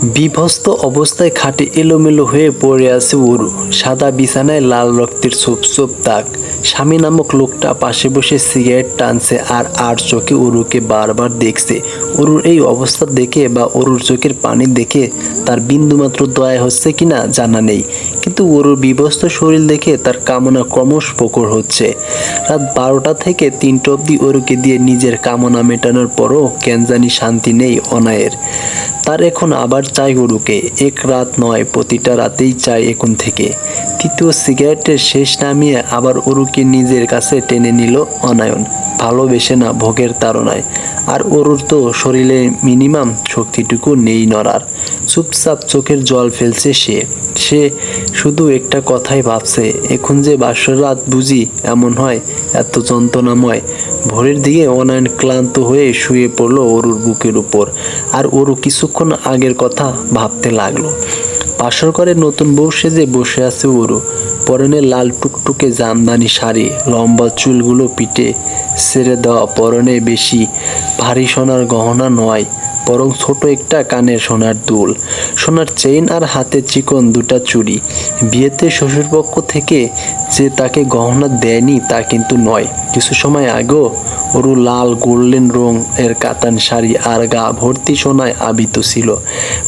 বিভস্ত অবস্থায় খাটে এলোমেলো হয়ে পড়ে আছে উরু। সাদা বিছানায় লাল রক্তের ছোপ ছোপ দাগ। স্বামী নামক লোকটা পাশে বসে সিগারেট টানছে আর আর চোখে উরুকে বারবার দেখছে। উরুর এই অবস্থা দেখে বা অরুর চোখের পানি দেখে তার বিন্দুমাত্র দয়া হচ্ছে কিনা জানা নেই। কিন্তু ওরুর বিভস্ত শরীর দেখে তার কামনা ক্রমশ প্রকট হচ্ছে। রাত বারোটা থেকে তিনটা অবধি ওরুকে দিয়ে নিজের কামনা মেটানোর পরও কেন জানি শান্তি নেই অনায়ের। তার এখন আবার চাই গরুকে এক রাত নয়, প্রতিটা রাতেই চাই এখন থেকে। তৃতীয় সিগারেটের শেষ নামিয়ে আবার অরুকে নিজের কাছে টেনে নিল অনায়ন। ভালোবেসে না ভোগের তাড়নায়। আর অরুর তো শরীরে মিনিমাম শক্তিটুকু নেই নড়ার। চুপচাপ চোখের জল ফেলছে সে। সে শুধু একটা কথাই ভাবছে, এখন যে বাসর রাত বুঝি এমন হয়, এত যন্ত্রণাময়। ভোরের দিকে অনায়ন ক্লান্ত হয়ে শুয়ে পড়ল অরুর বুকের উপর। আর অরু কিছুক্ষণ আগের কথা ভাবতে লাগল। পাশর করে নতুন বউ সেজে বসে আছে অরু। পরনে লাল টুকটুকে জামদানি শাড়ি, লম্বা চুলগুলো পিঠে ছেড়ে দেওয়া পরনে বেশি ভারী সোনার গহনা নয় বরং ছোট একটা কানের সোনার দুল। সোনার চেইন আর হাতে চিকন দুটা চুড়ি। বিয়েতে শ্বশুরপক্ষ থেকে যে তাকে গহনা দেয়নি তা কিন্তু নয়। কিছু সময় আগেও ওরু লাল গোল্ডেন রং এর কাতান শাড়ি আর গা ভর্তি সোনায় আবিত ছিল।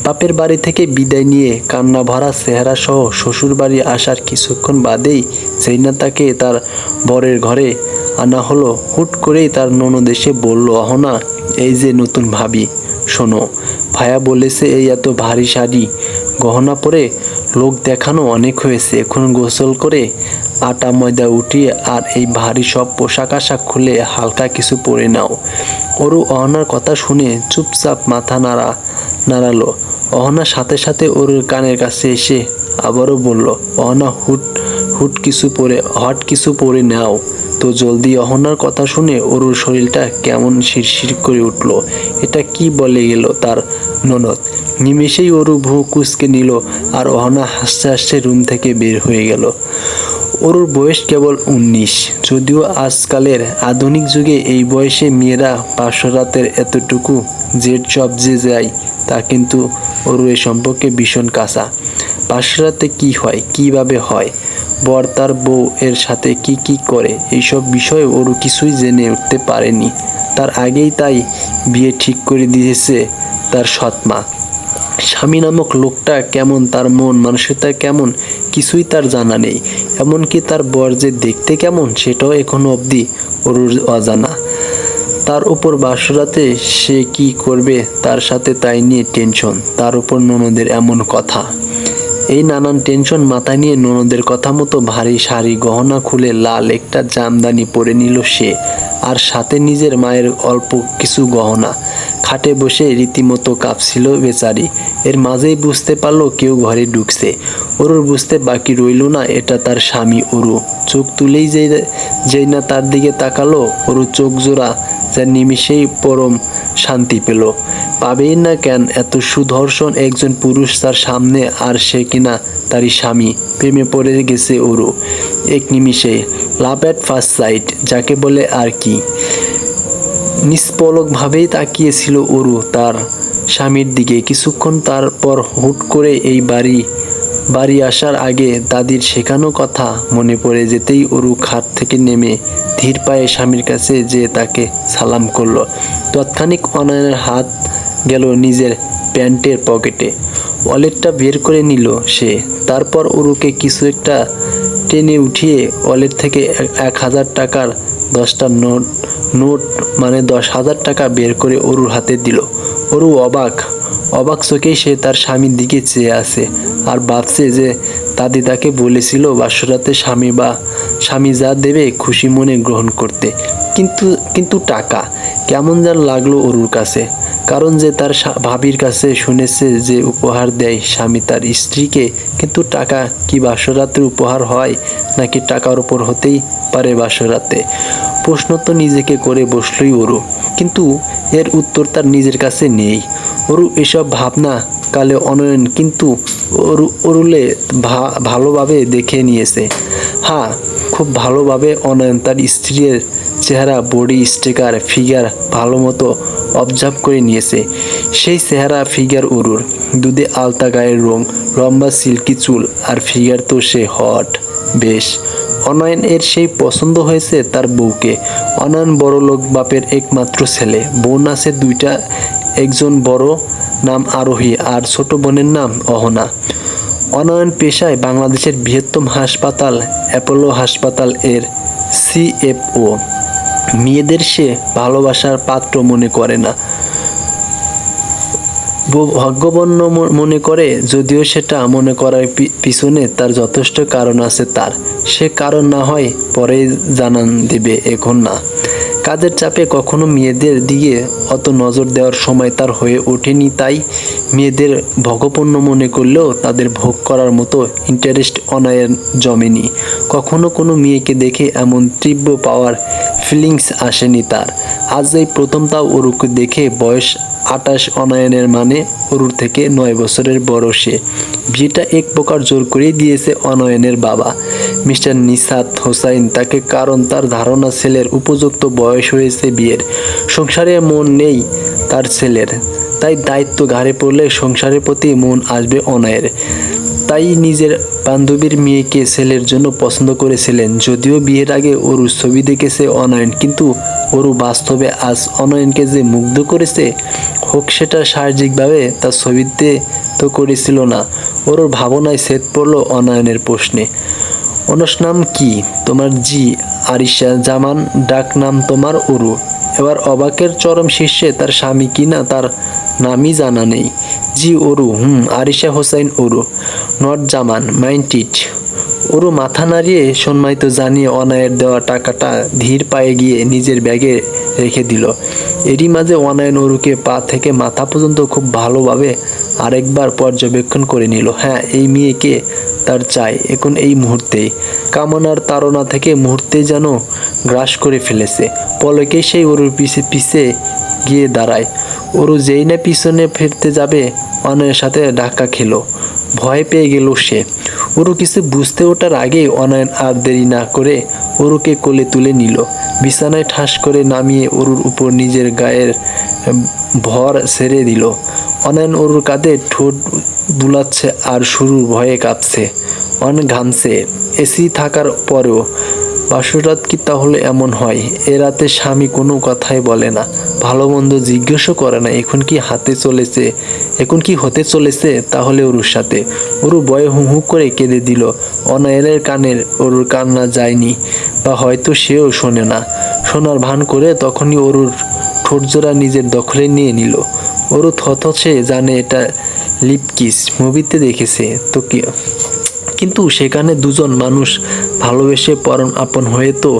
বাপের বাড়ি থেকে বিদায় নিয়ে কান্না ভরা চেহারা সহ শ্বশুর বাড়ি আসার কিছুক্ষণ বাদেই সেইনা তাকে তার বরের ঘরে আনা হলো। হুট করেই তার ননদ এসে বলল, অহনা, এই যে নতুন ভাবি। শোনো, ভায়া বলেছে, এই এত ভারী শাড়ি গহনা পরে লোক দেখানো অনেক হয়েছে। এখন গোসল করে আটা, ময়দা উঠিয়ে আর এই ভারী সব পোশাক আশাক খুলে হালকা কিছু পরে নাও। ওরু অহনার কথা শুনে চুপচাপ মাথা নাড়া, নাড়ালো। অহনার সাথে সাথে ওর কানের কাছে এসে আবারও বলল, অহনা, হুট হুট কিছু পরে, হট কিছু পরে নাও। তো জলদি অহনার কথা শুনে ওরুর শরীরটা কেমন শিরশির করে উঠল। এটা কি বলে গেল তার ননদ? নিমেষেই ওরু ভু কুচকে নিল আর অহনা হাসতে হাসতে রুম থেকে বের হয়ে গেল। ওরুর বয়স কেবল উনিশ। যদিও আজকালের আধুনিক যুগে এই বয়সে মেয়েরা পাঁচশো রাতের এতটুকু জেট জব যে যায়, তা কিন্তু ওরু এ সম্পর্কে ভীষণ কাঁচা। পাঁচশো রাতে কী হয়, কীভাবে হয় বর তার বউ এর সাথে কি কি করে, এইসব বিষয়ে ওরু কিছুই জেনে উঠতে পারেনি। তার আগেই তাই বিয়ে ঠিক করে দিয়েছে তার সৎমা স্বামী নামক লোকটা কেমন, তার মন, মানসিকতা কেমন, কিছুই তার জানা নেই। এমনকি তার বর যে দেখতে কেমন, সেটাও এখনও অবধি ওরুর অজানা। তার উপর বাসরাতে সে কি করবে, তার সাথে তাই নিয়ে টেনশন। তার উপর ননদের এমন কথা। এই নানান টেনশন মাথায় নিয়ে ননদের কথা মতো ভারী শাড়ি, গহনা খুলে লাল একটা জামদানি পরে নিল সে আর সাথে নিজের মায়ের অল্প কিছু গহনা। খাটে বসে রীতিমতো কাঁপছিল বেচারি। এর মাঝেই বুঝতে পারল কেউ ঘরে ঢুকছে। ওরুর বুঝতে বাকি রইল না, এটা তার স্বামী অরু। চোখ তুলেই যেই যেই না তার দিকে তাকালো অরু চোখ জোড়া যা নিমিষেই পরম শান্তি পেল। পাবেই না কেন এত সুদর্শন একজন পুরুষ তার সামনে আর সে কিনা তারই স্বামী। প্রেমে পড়ে গেছে ওরু এক নিমিষে। লাভ অ্যাট ফার্স্ট সাইট যাকে বলে আর কি। নিষ্পলকভাবেই তাকিয়েছিল অরু তার স্বামীর দিকে। কিছুক্ষণ তারপর হুট করে এই বাড়ি বাড়ি আসার আগে দাদির শেখানো কথা মনে পড়ে যেতেই অরু খাট থেকে নেমে ধীর পায়ে স্বামীর কাছে যে তাকে সালাম করল। তৎক্ষণিক অনয়নের হাত গেল নিজের প্যান্টের পকেটে। ওয়ালেটটা বের করে নিল সে। তারপর অরুকে কিছু একটা টেনে উঠিয়ে ওয়ালেট থেকে এক- হাজার টাকার দশটা নোট নোট মানে দশ হাজার টাকা বের করে অরুর হাতে দিল। অরু অবাক অবাক চোখেই সে তার স্বামীর দিকে চেয়ে আছে আর ভাবছে যে দাদি তাকে বলেছিল বাসরাতে স্বামী বা স্বামী যা দেবে খুশি মনে গ্রহণ করতে। কিন্তু কিন্তু টাকা কেমন যেন লাগল অরুর কাছে। কারণ যে তার ভাবির কাছে শুনেছে যে উপহার দেয় স্বামী তার স্ত্রীকে, কিন্তু টাকা কি বাসরাতের উপহার হয় নাকি টাকার উপর হতেই পারে বাসরাতে? প্রশ্ন তো নিজেকে করে বসলই অরু। কিন্তু এর উত্তর তার নিজের কাছে নেই। অরু এসব ভাবনা কালে অনয়ন কিন্তু অরু, অরুলে ভালোভাবে দেখে নিয়েছে। হ্যাঁ খুব ভালোভাবে অনয়ন তার স্ত্রীর চেহারা বডি স্টিকার ফিগার ভালো মতো অবজার্ভ করে নিয়েছে। সেই চেহারা ফিগার উরুর দুধে আলতা গায়ের রং, লম্বা সিল্কি চুল আর ফিগার তো সে হট বেশ। অনয়ন এর সেই পছন্দ হয়েছে তার বউকে। অনয়ন বড় লোক বাপের একমাত্র ছেলে। বোন আছে দুইটা একজন বড় নাম আরোহী আর ছোট বোনের নাম অহনা। অনয়ন পেশায় বাংলাদেশের বৃহত্তম হাসপাতাল, অ্যাপোলো হাসপাতাল এর সিএফও মেয়েদের সে ভালোবাসার পাত্র মনে করে না। ভাগ্যবন্য মনে করে, যদিও সেটা মনে করার পিছনে তার যথেষ্ট কারণ আছে তার। সে কারণ না হয় পরে জানান দেবে এখন না। কাজের চাপে কখনো মেয়েদের দিকে অত নজর দেওয়ার সময় তার হয়ে ওঠেনি, তাই মেয়েদের ভগপন্ন মনে করলেও তাদের ভোগ করার মতো ইন্টারেস্ট অনায়ের জমেনি। কখনো কোনো মেয়েকে দেখে এমন তীব্র পাওয়ার ফিলিংস আসেনি তার। আজ এই প্রথম তাও ওরুকে দেখে বয়স আটাশ অনায়নের মানে অরুর থেকে নয় বছরের বড় সে। বিয়েটা এক প্রকার জোর করে দিয়েছে অনয়নের বাবা। মিস্টার নিসাত হোসাইন তাকে কারণ তার ধারণা ছেলের উপযুক্ত বয়স হয়েছে বিয়ের। সংসারে মন নেই তার ছেলের। তাই দায়িত্ব ঘাড়ে পড়লে সংসারের প্রতি মন আসবে অনয়ের। তাই নিজের বান্ধবীর মেয়েকে ছেলের জন্য পছন্দ করেছিলেন। যদিও বিয়ের আগে ওরু ছবি দেখেছে অনয়ন, কিন্তু ওরু বাস্তবে আজ অনয়নকে যে মুগ্ধ করেছে, হোক সেটা শারীরিকভাবে তার ছবিতে তো করেছিল না। ওর ভাবনায় সেট পড়ল অনয়নের প্রশ্নে। অনস নাম কি? তোমার জি, আরিশা জামান, ডাক নাম তোমার অরু এবার অবাকের চরম শীর্ষে তার স্বামী কি না তার নামই জানা নেই। জি অরু হুম, Arisha Hossain Aru not Zaman, mind it. Aru মাথা নাড়িয়ে সম্মানিত জানিয়ে অনায়ের দেওয়া টাকাটা ধীর পায়ে গিয়ে নিজের ব্যাগে রেখে দিল। এরই মাঝে অনায়ন অরুকে পা থেকে মাথা পর্যন্ত খুব ভালোভাবে আরেকবার পর্যবেক্ষণ করে নিল। হ্যাঁ এই মেয়েকে তার চাই এখন এই মুহূর্তেই। কামনার তাড়না থেকে মুহূর্তে যেন গ্রাস করে ফেলেছে। পলকে সেই ওরুর পিছে পিছে গিয়ে দাঁড়ায়। ওরু যেই না পিছনে ফিরতে যাবে অনয়ের সাথে ধাক্কা খেলো। ভয় পেয়ে গেল সে। ওরু কিছু বুঝতে ওঠার আগেই অনায়ন আর দেরি না করে ওরুকে কোলে তুলে নিল। বিছানায় ঠাস করে নামিয়ে ওরুর উপর নিজের গায়ের ভর ছেড়ে দিল। অনায়ন ওরুর কাঁধে ঠোঁট বুলাচ্ছে আর শুরুর ভয়ে কাঁপছে। অন ঘামছে। এসি থাকার পরেও বাসরাত কি তাহলে এমন হয়? এ রাতে স্বামী কোনো কথাই বলে না। ভালো মন্দ জিজ্ঞেসও করে না, এখন কি হাতে চলেছে? এখন কি হতে চলেছে? তাহলে ওরুর সাথে। ওরু বয়ে হু হু করে কেঁদে দিল। অনায়ের কানের ওরুর কান্না যায়নি, বা হয়তো সেও শোনে না। শোনার ভান করে তখনই ওরুর ঠোঁটজোড়া নিজের দখলে নিয়ে নিল। ওরু থথছে জানে এটা লিপকিস। মুভিতে দেখেছে, তো কি কিন্তু সেখানে দুজন মানুষ ভালোবেসে পরম আপন হয়ে তো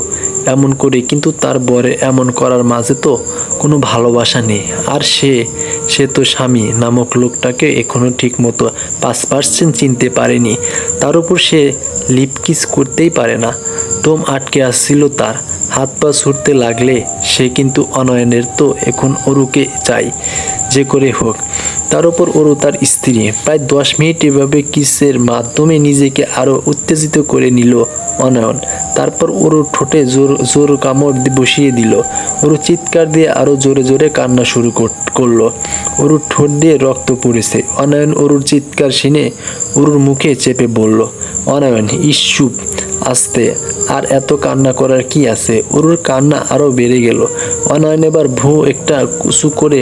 এমন করে, কিন্তু তার বরে এমন করার মাঝে তো কোনো ভালোবাসা নেই। আর সে সে তো স্বামী নামক লোকটাকে এখনও ঠিক মতো পাঁচ পার্সেন্ট চিনতে পারেনি। তার উপর সে লিপকিস করতেই পারে না। দম আটকে আসছিল তার। হাত পা ছুটতে লাগলে সে কিন্তু অনয়নের তো এখন অরুকে চাই, যে করে হোক। তার উপর ওরও তার স্ত্রী প্রায় দশ মিনিট এভাবে কিসের মাধ্যমে নিজেকে আরও উত্তেজিত করে নিল অনয়ন। তারপর ওর ঠোঁটে জোর জোর কামড় বসিয়ে দিল। ওর চিৎকার দিয়ে আরও জোরে জোরে কান্না শুরু করল। ওর ঠোঁট দিয়ে রক্ত পড়েছে। অনয়ন ওরুর চিৎকার শুনে ওরুর মুখে চেপে বলল, অনয়ন ইস্যুপ আস্তে, আর এত কান্না করার কি আছে? ওরুর কান্না আরও বেড়ে গেল। অনয়ন এবার ভু একটা কুচু করে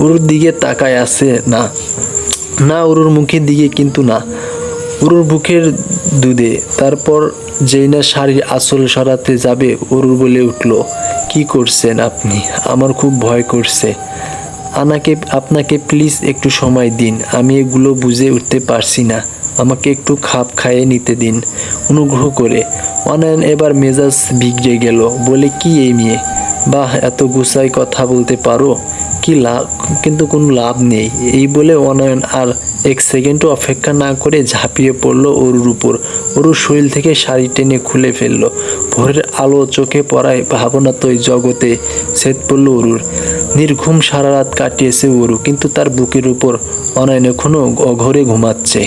ওরুর দিকে তাকায় আছে না। না ওরুর মুখের দিকে কিন্তু না। ওরুর বুকের দুধে। তারপর যেই না শাড়ির আসল সরাতে যাবে ওরুর বলে উঠল, কি করছেন আপনি? আমার খুব ভয় করছে। আনাকে, আপনাকে প্লিজ একটু সময় দিন। আমি এগুলো বুঝে উঠতে পারছি না। আমাকে একটু খাপ খাইয়ে নিতে দিন। অনুগ্রহ করে। অনায়ন এবার মেজাজ বিগড়ে গেল। বলে, কি এই মেয়ে? বাহ, এত গুছাই কথা বলতে পারো? কি লাভ কিন্তু কোনো লাভ নেই। এই বলে অনয়ন আর এক সেকেন্ডও অপেক্ষা না করে ঝাঁপিয়ে পড়ল অরুর উপর। অরুর শরীর থেকে শাড়ি টেনে খুলে ফেলল। ভোরের আলো চোখে পড়ায় ভাবনা তো জগতে সেট পড়ল অরুর। নির্ঘুম সারা রাত কাটিয়েছে অরু, কিন্তু তার বুকের উপর অনয়ন এখনও অঘরে ঘুমাচ্ছে।